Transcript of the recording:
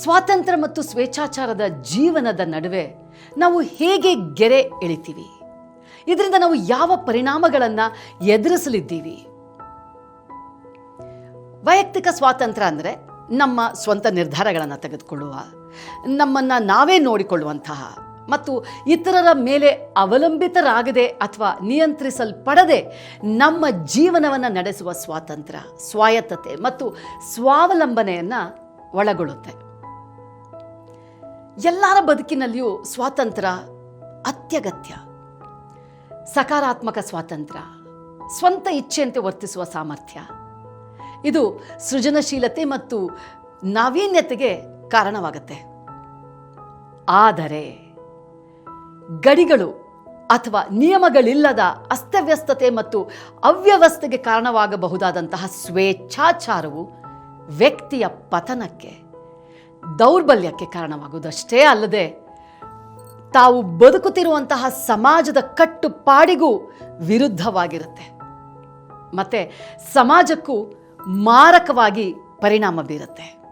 ಸ್ವಾತಂತ್ರ್ಯ ಮತ್ತು ಸ್ವೇಚ್ಛಾಚಾರದ ಜೀವನದ ನಡುವೆ ನಾವು ಹೇಗೆ ಗೆರೆ ಎಳಿತೀವಿ ಇದರಿಂದ ನಾವು ಯಾವ ಪರಿಣಾಮಗಳನ್ನು ಎದುರಿಸಲಿದ್ದೀವಿ? ವೈಯಕ್ತಿಕ ಸ್ವಾತಂತ್ರ್ಯ ಅಂದರೆ ನಮ್ಮ ಸ್ವಂತ ನಿರ್ಧಾರಗಳನ್ನು ತೆಗೆದುಕೊಳ್ಳುವ, ನಮ್ಮನ್ನು ನಾವೇ ನೋಡಿಕೊಳ್ಳುವಂತಹ ಮತ್ತು ಇತರರ ಮೇಲೆ ಅವಲಂಬಿತರಾಗದೆ ಅಥವಾ ನಿಯಂತ್ರಿಸಲ್ಪಡದೆ ನಮ್ಮ ಜೀವನವನ್ನು ನಡೆಸುವ ಸ್ವಾತಂತ್ರ್ಯ, ಸ್ವಾಯತ್ತತೆ ಮತ್ತು ಸ್ವಾವಲಂಬನೆಯನ್ನು ಒಳಗೊಳ್ಳುತ್ತೆ. ಎಲ್ಲರ ಬದುಕಿನಲ್ಲಿಯೂ ಸ್ವಾತಂತ್ರ್ಯ ಅತ್ಯಗತ್ಯ. ಸಕಾರಾತ್ಮಕ ಸ್ವಾತಂತ್ರ್ಯ, ಸ್ವಂತ ಇಚ್ಛೆಯಂತೆ ವರ್ತಿಸುವ ಸಾಮರ್ಥ್ಯ. ಇದು ಸೃಜನಶೀಲತೆ ಮತ್ತು ನಾವೀನ್ಯತೆಗೆ ಕಾರಣವಾಗುತ್ತೆ. ಆದರೆ, ಗಡಿಗಳು ಅಥವಾ ನಿಯಮಗಳಿಲ್ಲದ ಅಸ್ತವ್ಯಸ್ತತೆ ಮತ್ತು ಅವ್ಯವಸ್ಥೆಗೆ ಕಾರಣವಾಗಬಹುದಾದಂತಹ ಸ್ವೇಚ್ಛಾಚಾರವು ವ್ಯಕ್ತಿಯ ಪತನಕ್ಕೆ ದೌರ್ಬಲ್ಯಕ್ಕೆ ಕಾರಣವಾಗುವುದಷ್ಟೇ ಅಲ್ಲದೆ ತಾವು ಬದುಕುತ್ತಿರುವಂತಹ ಸಮಾಜದ ಕಟ್ಟುಪಾಡಿಗೂ ವಿರುದ್ಧವಾಗಿರುತ್ತೆ. ಮತ್ತೆ ಸಮಾಜಕ್ಕೂ ಮಾರಕವಾಗಿ ಪರಿಣಾಮ ಬೀರುತ್ತೆ.